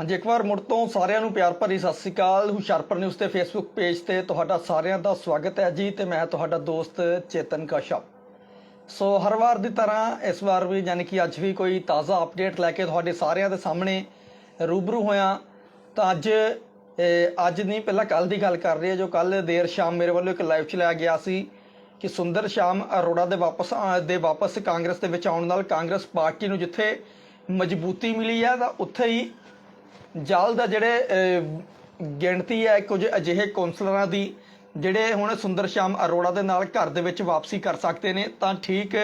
ਹਾਂਜੀ, ਇੱਕ ਵਾਰ ਮੁੜ ਤੋਂ ਸਾਰਿਆਂ ਨੂੰ ਪਿਆਰ ਭਰੀ ਸਤਿ ਸ੍ਰੀ ਅਕਾਲ। ਹੁਸ਼ਿਆਰਪੁਰ ਨਿਊਜ਼ ਤੇ ਫੇਸਬੁੱਕ ਪੇਜ ਤੇ ਤੁਹਾਡਾ ਸਾਰਿਆਂ ਦਾ ਸਵਾਗਤ ਹੈ ਜੀ ਤੇ ਮੈਂ ਤੁਹਾਡਾ ਦੋਸਤ ਚੇਤਨ ਕਸ਼ਪ ਸੋ ਹਰ ਵਾਰ ਦੀ ਤਰ੍ਹਾਂ ਇਸ ਵਾਰ ਵੀ ਯਾਨੀ ਕਿ ਅੱਜ ਵੀ ਕੋਈ ਤਾਜ਼ਾ ਅਪਡੇਟ ਲੈ ਕੇ ਤੁਹਾਡੇ ਸਾਰਿਆਂ ਦੇ ਸਾਹਮਣੇ ਰੂਬਰੂ ਹੋਇਆ। ਤਾਂ ਅੱਜ ਅੱਜ ਨਹੀਂ, ਪਹਿਲਾਂ ਕੱਲ ਦੀ ਗੱਲ ਕਰ ਰਹੀ ਹੈ ਜੋ ਕੱਲ ਦੇਰ ਸ਼ਾਮ ਮੇਰੇ ਵੱਲੋਂ ਇੱਕ ਲਾਈਵ ਚਲਾਇਆ ਗਿਆ ਸੀ ਕਿ ਸੁੰਦਰ ਸ਼ਾਮ ਅਰੋੜਾ ਦੇ ਵਾਪਸ ਦੇ ਵਾਪਸ ਕਾਂਗਰਸ ਦੇ ਵਿੱਚ ਆਉਣ ਨਾਲ ਕਾਂਗਰਸ ਪਾਰਟੀ ਨੂੰ ਜਿੱਥੇ ਮਜ਼ਬੂਤੀ ਮਿਲੀ ਹੈ ਤਾਂ ਉੱਥੇ ਹੀ ਜਲਦ ਦਾ ਜਿਹੜੇ ਗਿਣਤੀ ਹੈ, ਕੁਝ ਅਜਿਹੇ ਕੌਂਸਲਰਾਂ ਦੀ, ਜਿਹੜੇ ਹੁਣ ਸੁੰਦਰ ਸ਼ਾਮ ਅਰੋੜਾ ਦੇ ਨਾਲ ਘਰ ਦੇ ਵਿੱਚ ਵਾਪਸੀ ਕਰ ਸਕਦੇ ਨੇ, ਤਾਂ ਠੀਕ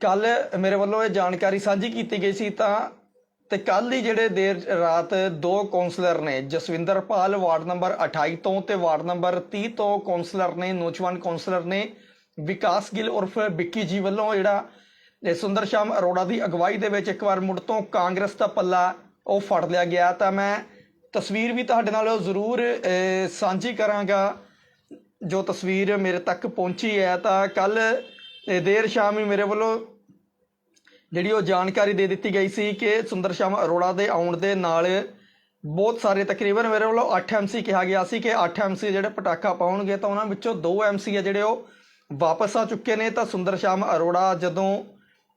ਕੱਲ ਮੇਰੇ ਵੱਲੋਂ ਇਹ ਜਾਣਕਾਰੀ ਸਾਂਝੀ ਕੀਤੀ ਗਈ ਸੀ, ਤਾਂ, ਤੇ ਕੱਲ ਹੀ ਜਿਹੜੇ ਦੇਰ ਰਾਤ ਦੋ ਕੌਂਸਲਰ ਨੇ, ਜਸਵਿੰਦਰ ਪਾਲ ਵਾਰਡ ਨੰਬਰ 28 ਤੋਂ ਤੇ ਵਾਰਡ ਨੰਬਰ 30 ਤੋਂ ਕੌਂਸਲਰ ਨੇ, ਨੌਜਵਾਨ ਕੌਂਸਲਰ ਨੇ, ਵਿਕਾਸ ਗਿੱਲ ਉਰਫ ਵਿੱਕੀ ਜੀ ਵੱਲੋਂ ਜਿਹੜਾ ਇਹ ਸੁੰਦਰ ਸ਼ਾਮ ਅਰੋੜਾ ਦੀ ਅਗਵਾਈ ਦੇ ਵਿੱਚ ਇੱਕ ਵਾਰ ਮੁੜ ਤੋਂ ਕਾਂਗਰਸ ਦਾ ਪੱਲਾ ਉਹ ਫੜ ਲਿਆ ਗਿਆ। ਤਾਂ ਮੈਂ ਤਸਵੀਰ ਵੀ ਤੁਹਾਡੇ ਨਾਲ ਜ਼ਰੂਰ ਸਾਂਝੀ ਕਰਾਂਗਾ। ਜੋ ਤਸਵੀਰ ਮੇਰੇ ਤੱਕ ਪਹੁੰਚੀ ਹੈ, ਤਾਂ ਕੱਲ ਦੇਰ ਸ਼ਾਮ ਹੀ ਮੇਰੇ ਵੱਲੋਂ ਜਿਹੜੀ ਉਹ ਜਾਣਕਾਰੀ ਦੇ ਦਿੱਤੀ ਗਈ ਸੀ ਕਿ ਸੁੰਦਰ ਸ਼ਾਮ ਅਰੋੜਾ ਦੇ ਆਉਣ ਦੇ ਨਾਲ ਬਹੁਤ ਸਾਰੇ ਤਕਰੀਬਨ ਮੇਰੇ ਵੱਲੋਂ 8 ਐਮਸੀ ਕਿਹਾ ਗਿਆ ਸੀ ਕਿ 8 ਐਮਸੀ ਜਿਹੜੇ ਪਟਾਕਾ ਪਾਉਣਗੇ ਤਾਂ ਉਹਨਾਂ ਵਿੱਚੋਂ 2 ਐਮਸੀ ਆ ਜਿਹੜੇ ਉਹ ਵਾਪਸ ਆ ਚੁੱਕੇ ਨੇ। ਤਾਂ ਸੁੰਦਰ ਸ਼ਾਮ ਅਰੋੜਾ ਜਦੋਂ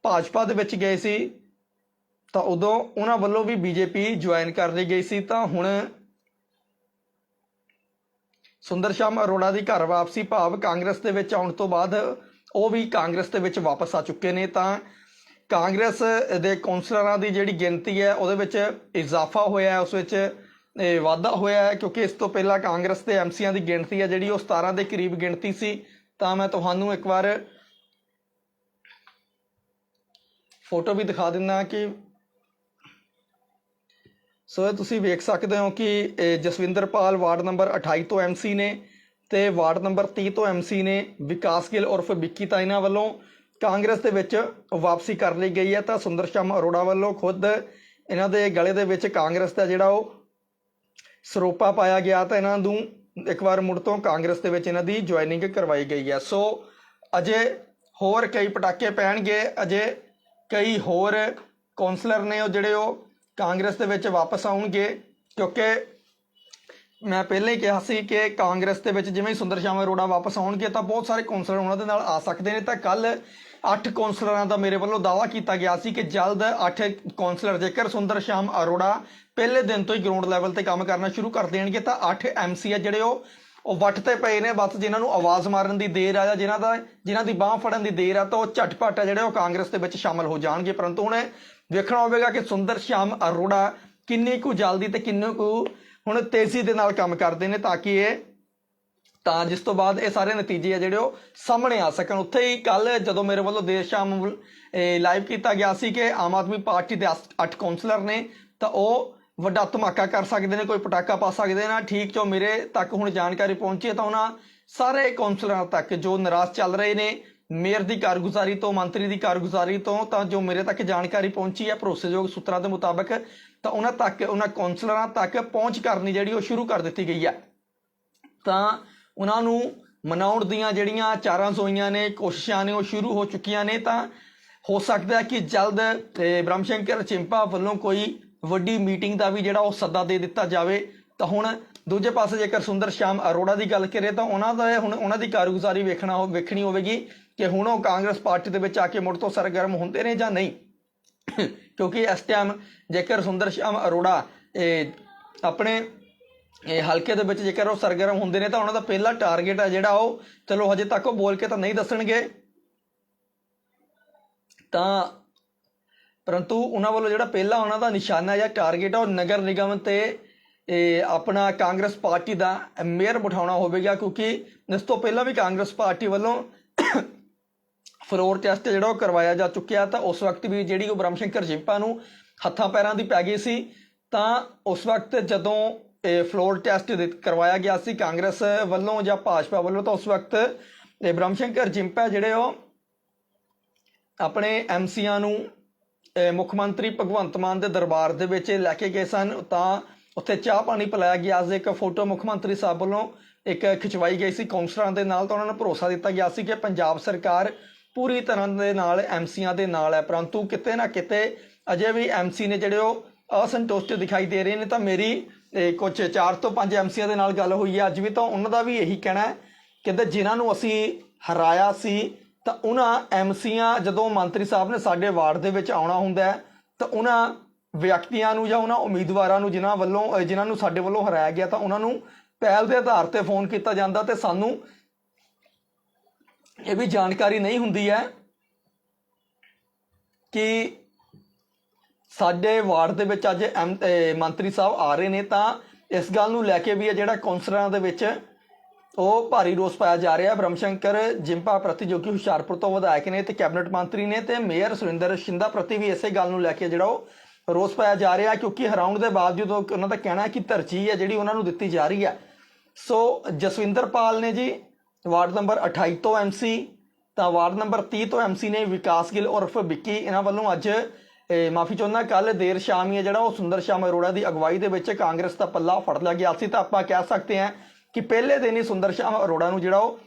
ਭਾਜਪਾ ਦੇ ਵਿੱਚ ਗਏ ਸੀ, ਤਾਂ ਉਦੋਂ ਉਹਨਾਂ ਵੱਲੋਂ ਵੀ ਬੀਜੇਪੀ ਜੁਆਇਨ ਕਰ ਲਈ ਗਈ ਸੀ, ਤਾਂ ਹੁਣ ਸੁੰਦਰ ਸ਼ਾਮ ਅਰੋੜਾ ਦੀ ਘਰ ਵਾਪਸੀ ਭਾਵ ਕਾਂਗਰਸ ਦੇ ਵਿੱਚ ਆਉਣ ਤੋਂ ਬਾਅਦ ਉਹ ਵੀ ਕਾਂਗਰਸ ਦੇ ਵਿੱਚ ਵਾਪਸ ਆ ਚੁੱਕੇ ਨੇ, ਤਾਂ ਕਾਂਗਰਸ ਦੇ ਕੌਂਸਲਰਾਂ ਦੀ ਜਿਹੜੀ ਗਿਣਤੀ ਹੈ, ਉਹਦੇ ਵਿੱਚ ਇਜ਼ਾਫਾ ਹੋਇਆ ਹੈ, ਉਸ ਵਿੱਚ ਵਾਧਾ ਹੋਇਆ ਹੈ, ਕਿਉਂਕਿ ਇਸ ਤੋਂ ਪਹਿਲਾਂ ਕਾਂਗਰਸ ਦੇ ਐਮਸੀਆਂ ਦੀ ਗਿਣਤੀ ਹੈ, ਜਿਹੜੀ ਉਹ 17 ਦੇ ਕਰੀਬ ਗਿਣਤੀ ਸੀ, ਤਾਂ ਮੈਂ ਤੁਹਾਨੂੰ ਇੱਕ ਵਾਰ ਫੋਟੋ ਵੀ ਦਿਖਾ ਦਿੰਦਾ ਕਿ ਸੋ ਇਹ ਤੁਸੀਂ ਵੇਖ ਸਕਦੇ ਹੋ ਕਿ ਜਸਵਿੰਦਰ ਪਾਲ ਵਾਰਡ ਨੰਬਰ 28 ਤੋਂ ਐਮਸੀ ਨੇ ਤੇ ਵਾਰਡ ਨੰਬਰ 30 ਤੋਂ ਐਮਸੀ ਨੇ ਵਿਕਾਸ ਗਿੱਲ ਉਰਫ ਵਿੱਕੀ ਤਾਂ ਇਹਨਾਂ ਵੱਲੋਂ ਕਾਂਗਰਸ ਦੇ ਵਿੱਚ ਵਾਪਸੀ ਕਰ ਲਈ ਗਈ ਹੈ ਤਾਂ ਸੁੰਦਰ ਸ਼ਾਮ ਅਰੋੜਾ ਵੱਲੋਂ ਖੁਦ ਇਹਨਾਂ ਦੇ ਗਲੇ ਦੇ ਵਿੱਚ ਕਾਂਗਰਸ ਦਾ ਜਿਹੜਾ ਉਹ ਸਰੋਪਾ ਪਾਇਆ ਗਿਆ ਤਾਂ ਇਹਨਾਂ ਨੂੰ ਇੱਕ ਵਾਰ ਮੁੜ ਤੋਂ ਕਾਂਗਰਸ ਦੇ ਵਿੱਚ ਇਹਨਾਂ ਦੀ ਜੁਆਇਨਿੰਗ ਕਰਵਾਈ ਗਈ ਹੈ। ਸੋ ਅਜੇ ਹੋਰ ਕਈ ਪਟਾਕੇ ਪੈਣਗੇ, ਅਜੇ ਕਈ ਹੋਰ ਕੌਂਸਲਰ ਨੇ ਉਹ ਜਿਹੜੇ ਉਹ ਕਾਂਗਰਸ ਦੇ ਵਿੱਚ ਵਾਪਸ ਆਉਣਗੇ, ਕਿਉਂਕਿ ਮੈਂ ਪਹਿਲੇ ਹੀ ਕਿਹਾ ਸੀ ਕਿ ਕਾਂਗਰਸ ਦੇ ਵਿੱਚ ਜਿਵੇਂ ਹੀ ਸੁੰਦਰ ਸ਼ਾਮ ਅਰੋੜਾ ਵਾਪਸ ਆਉਣਗੇ, ਤਾਂ ਬਹੁਤ ਸਾਰੇ ਕੌਂਸਲਰ ਉਹਨਾਂ ਦੇ ਨਾਲ ਆ ਸਕਦੇ ਨੇ। ਤਾਂ ਕੱਲ 8 ਕੌਂਸਲਰਾਂ ਦਾ ਮੇਰੇ ਵੱਲੋਂ ਦਾਵਾ ਕੀਤਾ ਗਿਆ ਸੀ ਕਿ ਜਲਦ 8 ਕੌਂਸਲਰ ਜੇਕਰ ਸੁੰਦਰ ਸ਼ਾਮ ਅਰੋੜਾ ਪਹਿਲੇ ਦਿਨ ਤੋਂ ਹੀ ਗਰਾਊਂਡ ਲੈਵਲ ਤੇ ਕੰਮ ਕਰਨਾ ਸ਼ੁਰੂ ਕਰ ਦੇਣਗੇ, ਤਾਂ 8 ਐਮਸੀ ਆ ਜਿਹੜੇ ਉਹ ਉਹ ਵੱਟ ਤੇ ਪਏ ਨੇ, ਬਸ ਜਿਨ੍ਹਾਂ ਨੂੰ ਆਵਾਜ਼ ਮਾਰਨ ਦੀ ਦੇਰ ਆ ਜਾਂ ਜਿਨ੍ਹਾਂ ਦਾ ਜਿਨ੍ਹਾਂ ਦੀ ਬਾਹ ਫੜਨ ਦੀ ਦੇਰ ਆ, ਤਾਂ ਉਹ ਝਟਪਟ ਆ ਜਿਹੜੇ ਉਹ ਕਾਂਗਰਸ ਦੇ ਵਿੱਚ ਸ਼ਾਮਲ ਹੋ ਜਾਣਗੇ। ਪਰੰਤੂ ਹੁਣ ਵੇਖਣਾ ਹੋਵੇਗਾ ਕਿ ਸੁੰਦਰ ਸ਼ਾਮ ਅਰੋੜਾ ਕਿੰਨੀ ਕੁ ਜਲਦੀ ਤੇ ਕਿੰਨੇ ਕੁ ਹੁਣ ਤੇਜ਼ੀ ਦੇ ਨਾਲ ਕੰਮ ਕਰਦੇ ਨੇ ਤਾਂ ਕਿ ਇਹ ਤਾਂ ਜਿਸ ਤੋਂ ਬਾਅਦ ਇਹ ਸਾਰੇ ਨਤੀਜੇ ਆ ਜਿਹੜੇ ਉਹ ਸਾਹਮਣੇ ਆ ਸਕਣ। ਉੱਥੇ ਹੀ ਕੱਲ ਜਦੋਂ ਮੇਰੇ ਵੱਲੋਂ ਦੇਰ ਸ਼ਾਮ ਲਾਈਵ ਕੀਤਾ ਗਿਆ ਸੀ ਕਿ ਆਮ ਆਦਮੀ ਪਾਰਟੀ ਦੇ 8 ਕਾਉਂਸਲਰ ਨੇ, ਤਾਂ ਉਹ ਵੱਡਾ ਧਮਾਕਾ ਕਰ ਸਕਦੇ ਨੇ, ਕੋਈ ਪਟਾਕਾ ਪਾ ਸਕਦੇ ਨੇ, ਠੀਕ ਜੋ ਮੇਰੇ ਤੱਕ ਹੁਣ ਜਾਣਕਾਰੀ ਪਹੁੰਚੀ ਹੈ ਤਾਂ ਉਹਨਾਂ ਸਾਰੇ ਕੌਂਸਲਰਾਂ ਤੱਕ ਜੋ ਨਾਰਾਜ਼ ਚੱਲ ਰਹੇ ਨੇ, ਮੇਅਰ ਦੀ ਕਾਰਗੁਜ਼ਾਰੀ ਤੋਂ, ਮੰਤਰੀ ਦੀ ਕਾਰਗੁਜ਼ਾਰੀ ਤੋਂ, ਤਾਂ ਜੋ ਮੇਰੇ ਤੱਕ ਜਾਣਕਾਰੀ ਪਹੁੰਚੀ ਹੈ, ਭਰੋਸੇਯੋਗ ਸੂਤਰਾਂ ਦੇ ਮੁਤਾਬਕ, ਤਾਂ ਉਹਨਾਂ ਤੱਕ, ਉਹਨਾਂ ਕੌਂਸਲਰਾਂ ਤੱਕ ਪਹੁੰਚ ਕਰਨੀ ਜਿਹੜੀ ਉਹ ਸ਼ੁਰੂ ਕਰ ਦਿੱਤੀ ਗਈ ਹੈ। ਤਾਂ ਉਹਨਾਂ ਨੂੰ ਮਨਾਉਣ ਦੀਆਂ ਜਿਹੜੀਆਂ ਚਾਰਾਂ ਸੋਈਆਂ ਨੇ, ਕੋਸ਼ਿਸ਼ਾਂ ਨੇ, ਉਹ ਸ਼ੁਰੂ ਹੋ ਚੁੱਕੀਆਂ ਨੇ, ਤਾਂ ਹੋ ਸਕਦਾ ਹੈ ਕਿ ਜਲਦ ਇਹ ਬ੍ਰਹਮ ਸ਼ੰਕਰ ਚਿੰਪਾ ਵੱਲੋਂ ਕੋਈ ਵੱਡੀ ਮੀਟਿੰਗ ਦਾ ਵੀ ਜਿਹੜਾ ਉਹ ਸੱਦਾ ਦੇ ਦਿੱਤਾ ਜਾਵੇ। ਤਾਂ ਹੁਣ ਦੂਜੇ ਪਾਸੇ ਜੇਕਰ ਸੁੰਦਰ ਸ਼ਾਮ ਅਰੋੜਾ ਦੀ ਗੱਲ ਕਰੇ ਤਾਂ ਉਹਨਾਂ ਦਾ ਹੁਣ ਉਹਨਾਂ ਦੀ ਕਾਰਗੁਜ਼ਾਰੀ ਵੇਖਣਾ ਵੇਖਣੀ ਹੋਵੇਗੀ ਕਿ ਹੁਣ ਉਹ ਕਾਂਗਰਸ ਪਾਰਟੀ ਦੇ ਵਿੱਚ ਆ ਕੇ ਮੁੜ ਤੋਂ ਸਰਗਰਮ ਹੁੰਦੇ ਨੇ ਜਾਂ ਨਹੀਂ। ਕਿਉਂਕਿ ਇਸ ਟਾਈਮ ਜੇਕਰ ਸੁੰਦਰ ਸ਼ਾਮ ਅਰੋੜਾ ਆਪਣੇ, ਇਹ ਹਲਕੇ ਦੇ ਵਿੱਚ ਜੇਕਰ ਉਹ ਸਰਗਰਮ ਹੁੰਦੇ ਨੇ ਤਾਂ ਉਹਨਾਂ ਦਾ ਪਹਿਲਾ ਟਾਰਗੇਟ ਹੈ ਜਿਹੜਾ ਉਹ, ਚਲੋ ਹਜੇ ਤੱਕ ਉਹ ਬੋਲ ਕੇ ਤਾਂ ਨਹੀਂ ਦੱਸਣਗੇ। ਤਾਂ ਪਰੰਤੂ ਉਹਨਾਂ ਵੱਲੋਂ ਜਿਹੜਾ ਪਹਿਲਾ ਉਹਨਾਂ ਦਾ ਨਿਸ਼ਾਨਾ ਜਾਂ ਟਾਰਗੇਟ ਆ ਉਹ ਨਗਰ ਨਿਗਮ ਤੇ, ਇਹ ਆਪਣਾ ਕਾਂਗਰਸ ਪਾਰਟੀ ਦਾ ਮੇਅਰ ਬਿਠਾਉਣਾ ਹੋਵੇਗਾ, ਕਿਉਂਕਿ ਇਸ ਤੋਂ ਪਹਿਲਾਂ ਵੀ ਕਾਂਗਰਸ ਪਾਰਟੀ ਵੱਲੋਂ ਫਲੋਰ ਟੈਸਟ ਜਿਹੜਾ ਉਹ ਕਰਵਾਇਆ ਜਾ ਚੁੱਕਿਆ, ਤਾਂ ਉਸ ਵਕਤ ਵੀ ਜਿਹੜੀ ਉਹ ਬ੍ਰਹਮ ਸ਼ੰਕਰ ਜਿੰਪਾ ਨੂੰ ਹੱਥਾਂ ਪੈਰਾਂ ਦੀ ਪੈ ਗਈ ਸੀ, ਤਾਂ ਉਸ ਵਕਤ ਜਦੋਂ ਇਹ ਫਲੋਰ ਟੈਸਟ ਕਰਵਾਇਆ ਗਿਆ ਸੀ ਕਾਂਗਰਸ ਵੱਲੋਂ ਜਾਂ ਭਾਜਪਾ ਵੱਲੋਂ, ਤਾਂ ਉਸ ਵਕਤ ਇਹ ਬ੍ਰਹਮ ਸ਼ੰਕਰ ਜਿੰਪਾ ਜਿਹੜੇ ਉਹ ਆਪਣੇ ਐਮਸੀਆਂ ਨੂੰ ਮੁੱਖ ਮੰਤਰੀ ਭਗਵੰਤ ਮਾਨ ਦੇ ਦਰਬਾਰ ਦੇ ਵਿੱਚ ਲੈ ਕੇ ਗਏ ਸਨ। ਤਾਂ ਉੱਥੇ ਚਾਹ ਪਾਣੀ ਪਿਲਾਇਆ ਗਿਆ ਸੀ। ਇੱਕ ਫੋਟੋ ਮੁੱਖ ਮੰਤਰੀ ਸਾਹਿਬ ਵੱਲੋਂ ਇੱਕ ਖਿਚਵਾਈ ਗਈ ਸੀ। ਕਾਉਂਸਲਰਾਂ ਦੇ ਨਾਲ ਤਾਂ ਉਹਨਾਂ ਨੂੰ ਭਰੋਸਾ ਦਿੱਤਾ ਗਿਆ ਸੀ ਕਿ ਪੰਜਾਬ ਸਰਕਾਰ ਪੂਰੀ ਤਰ੍ਹਾਂ ਦੇ ਨਾਲ ਐਮਸੀਆਂ ਦੇ ਨਾਲ ਹੈ। ਪਰੰਤੂ ਕਿਤੇ ਨਾ ਕਿਤੇ ਅਜੇ ਵੀ ਐਮਸੀ ਨੇ ਜਿਹੜੇ ਉਹ ਅਸੰਤੁਸ਼ਟ ਦਿਖਾਈ ਦੇ ਰਹੇ ਨੇ। ਤਾਂ ਮੇਰੀ ਇਹ, ਕੁਝ 4 ਤੋਂ 5 ਐਮਸੀਆਂ ਦੇ ਨਾਲ ਗੱਲ ਹੋਈ ਹੈ। ਅੱਜ ਵੀ ਤਾਂ ਉਹਨਾਂ ਦਾ ਵੀ ਇਹੀ ਕਹਿਣਾ ਹੈ ਕਹਿੰਦੇ ਜਿਨ੍ਹਾਂ ਨੂੰ ਅਸੀਂ ਹਰਾਇਆ ਸੀ ਤਾਂ ਉਹਨਾਂ ਐਮਸੀਆਂ ਜਦੋਂ ਮੰਤਰੀ ਸਾਹਿਬ ਨੇ ਸਾਡੇ ਵਾਰਡ ਦੇ ਵਿੱਚ ਆਉਣਾ ਹੁੰਦਾ ਤਾਂ ਉਹਨਾਂ ਵਿਅਕਤੀਆਂ ਨੂੰ ਜਾਂ ਉਹਨਾਂ ਉਮੀਦਵਾਰਾਂ ਨੂੰ ਜਿਨ੍ਹਾਂ ਵੱਲੋਂ ਜਿਨ੍ਹਾਂ ਨੂੰ ਸਾਡੇ ਵੱਲੋਂ ਹਰਾਇਆ ਗਿਆ, ਤਾਂ ਉਹਨਾਂ ਨੂੰ ਪਹਿਲ ਦੇ ਆਧਾਰ ਤੇ ਫੋਨ ਕੀਤਾ ਜਾਂਦਾ ਤੇ ਸਾਨੂੰ ਇਹ ਵੀ ਜਾਣਕਾਰੀ ਨਹੀਂ ਹੁੰਦੀ ਹੈ ਕਿ ਸਾਡੇ ਵਾਰਡ ਦੇ ਵਿੱਚ ਅੱਜ ਐਮ- ਮੰਤਰੀ ਸਾਹਿਬ ਆ ਰਹੇ ਨੇ, ਤਾਂ ਇਸ ਗੱਲ ਨੂੰ ਲੈ ਕੇ ਵੀ ਇਹ ਜਿਹੜਾ ਕੌਂਸਲਰਾਂ ਦੇ ਵਿੱਚ ਉਹ ਭਾਰੀ ਰੋਸ ਪਾਇਆ ਜਾ ਰਿਹਾ ਹੈ। ਬ੍ਰਹਮ ਸ਼ੰਕਰ ਜਿੰਪਾ ਪ੍ਰਤੀ ਜੋ ਕਿ ਹੁਸ਼ਿਆਰਪੁਰ ਤੋਂ ਵਿਧਾਇਕ ਨੇ ਤੇ ਕੈਬਨਿਟ ਮੰਤਰੀ ਨੇ ਤੇ ਮੇਅਰ ਸੁਰਿੰਦਰ ਸ਼ਿੰਦਾ ਪ੍ਰਤੀ ਵੀ ਇਸੇ ਗੱਲ ਨੂੰ ਲੈ ਕੇ ਜਿਹੜਾ ਉਹ ਰੋਸ ਪਾਇਆ ਜਾ ਰਿਹਾ ਕਿਉਂਕਿ ਹਰਾਉਣ ਦੇ ਬਾਵਜੂਦ ਉਹਨਾਂ ਦਾ ਕਹਿਣਾ ਹੈ ਕਿ ਤਰਜੀਹ ਹੈ ਜਿਹੜੀ ਉਹਨਾਂ ਨੂੰ ਦਿੱਤੀ ਜਾ ਰਹੀ ਹੈ। ਸੋ ਜਸਵਿੰਦਰ ਪਾਲ ਨੇ ਜੀ ਵਾਰਡ ਨੰਬਰ 28 ਤੋਂ ਐਮਸੀ ਤਾਂ ਵਾਰਡ ਨੰਬਰ 30 ਤੋਂ ਐਮਸੀ ਨੇ ਵਿਕਾਸ ਗਿੱਲ ਉਰਫ ਵਿੱਕੀ ਇਹਨਾਂ ਵੱਲੋਂ ਅੱਜ ਮਾਫੀ ਚਾਹੁੰਦਾ ਕੱਲ ਦੇਰ ਸ਼ਾਮ ਹੀ ਹੈ ਜਿਹੜਾ ਉਹ ਸੁੰਦਰ ਸ਼ਾਮ ਅਰੋੜਾ ਦੀ ਅਗਵਾਈ ਦੇ ਵਿੱਚ ਕਾਂਗਰਸ ਦਾ ਪੱਲਾ ਫੜ ਲਿਆ ਗਿਆ ਸੀ। ਤਾਂ ਆਪਾਂ ਕਹਿ ਸਕਦੇ ਹਾਂ ਕਿ ਪਹਿਲੇ ਦਿਨ ਹੀ ਸੁੰਦਰ ਸ਼ਾਮ ਅਰੋੜਾ ਨੂੰ ਜਿਹੜਾ ਉਹ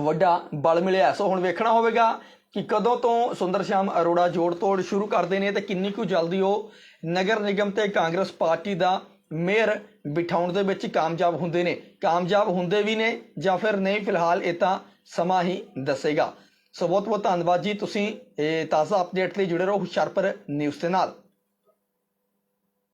ਵੱਡਾ ਬਲ ਮਿਲਿਆ। ਸੋ ਹੁਣ ਵੇਖਣਾ ਹੋਵੇਗਾ ਕਿ ਕਦੋਂ ਤੋਂ ਸੁੰਦਰ ਸ਼ਾਮ ਅਰੋੜਾ ਜੋੜ ਤੋੜ ਸ਼ੁਰੂ ਕਰਦੇ ਨੇ ਤੇ ਕਿੰਨੀ ਕੁ ਜਲਦੀ ਉਹ ਨਗਰ ਨਿਗਮ ਤੇ ਕਾਂਗਰਸ ਪਾਰਟੀ ਦਾ ਮੇਅਰ ਬਿਠਾਉਣ ਦੇ ਵਿੱਚ ਕਾਮਯਾਬ ਹੁੰਦੇ ਨੇ। ਕਾਮਯਾਬ ਹੁੰਦੇ ਵੀ ਨੇ ਜਾਂ ਫਿਰ ਨਹੀਂ, ਫਿਲਹਾਲ ਇਹ ਤਾਂ ਸਮਾਂ ਹੀ ਦੱਸੇਗਾ। ਸੋ ਬਹੁਤ ਬਹੁਤ ਧੰਨਵਾਦ ਜੀ। ਤੁਸੀਂ ਇਹ ਤਾਜ਼ਾ ਅਪਡੇਟ ਲਈ ਜੁੜੇ ਰਹੋ ਹੁਸ਼ਿਆਰਪੁਰ ਨਿਊਜ਼ ਦੇ ਨਾਲ।